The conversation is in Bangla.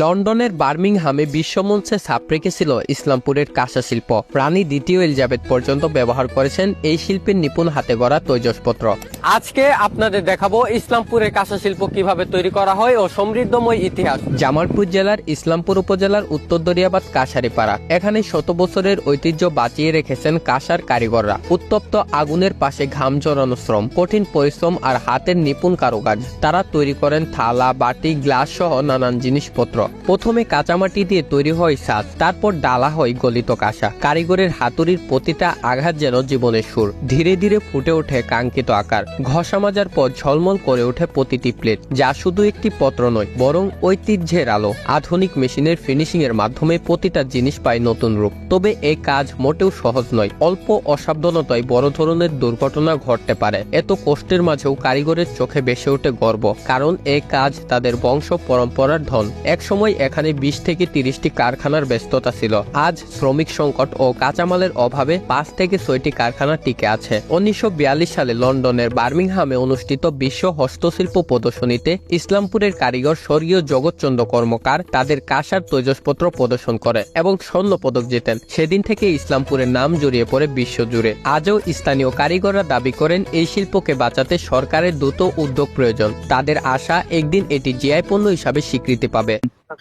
লন্ডনের বার্মিংহামে বিশ্বমঞ্চে ছাপ রেখেছিল ইসলামপুরের কাঁসা শিল্প। রানী দ্বিতীয় এলিজাবেথ পর্যন্ত ব্যবহার করেছেন এই শিল্পের নিপুণ হাতে গড়া তৈজসপত্র। আজকে আপনাদের দেখাবো ইসলামপুরের কাঁসা শিল্প কীভাবে তৈরি করা হয় ও সমৃদ্ধময় ইতিহাস। জামালপুর জেলার ইসলামপুর উপজেলার উত্তর দরিয়াবাদ কাশারিপাড়া এখানে শত বছরের ঐতিহ্য বাঁচিয়ে রেখেছেন কাঁসার কারিগররা। উত্তপ্ত আগুনের পাশে ঘাম জড়ানো শ্রম কঠিন পরিশ্রম আর হাতের নিপুণ কারুকাজ। তারা তৈরি করেন থালা বাটি গ্লাস সহ নানান জিনিসপত্র। প্রথমে কাঁচামাটি দিয়ে তৈরি হয় সাজ, তারপর ডালা হয় গলিত কাঁসা। কারিগরের হাতুড়ির প্রতিটা আঘাত যেন জীবনের সুর। ধীরে ধীরে ফুটে ওঠে কাঙ্ক্ষিত আকার। ঘষা মাজার পর ঝলমল করে ওঠে প্রতিটি প্লেট, যা শুধু একটি পত্র নয়, বরং ঐতিহ্যের আলো। আধুনিক মেশিনের ফিনিশিং এর মাধ্যমে প্রতিটা জিনিস পায় নতুন রূপ। তবে এই কাজ মোটেও সহজ নয়, অল্প অসাবধানতায় বড় ধরনের দুর্ঘটনা ঘটতে পারে। এত কষ্টের মাঝেও কারিগরের চোখে বেসে ওঠে গর্ব, কারণ এই কাজ তাদের বংশ পরম্পরার ধন। একসময় এখানে বিশ থেকে তিরিশটি কারখানার ব্যস্ততা ছিল। আজ শ্রমিক সংকট ও কাঁচামালের অভাবে পাঁচ থেকে ছয়টি কারখানা টিকে আছে। উনিশশো বিয়াল্লিশ সালে লন্ডনের বার্মিংহামে অনুষ্ঠিত বিশ্ব হস্তশিল্প প্রদর্শনীতে ইসলামপুরের কারিগর স্বর্গীয় জগৎচন্দ্র কর্মকার তাদের কাঁসার তৈজসপত্র প্রদর্শন করে এবং স্বর্ণ পদক জেতেন। সেদিন থেকে ইসলামপুরের নাম জড়িয়ে পড়ে বিশ্বজুড়ে আজও স্থানীয় কারিগররা দাবি করেন, এই শিল্পকে বাঁচাতে সরকারের দ্রুত উদ্যোগ প্রয়োজন। তাদের আশা একদিন এটি জিআই পণ্য হিসাবে স্বীকৃতি পাবে।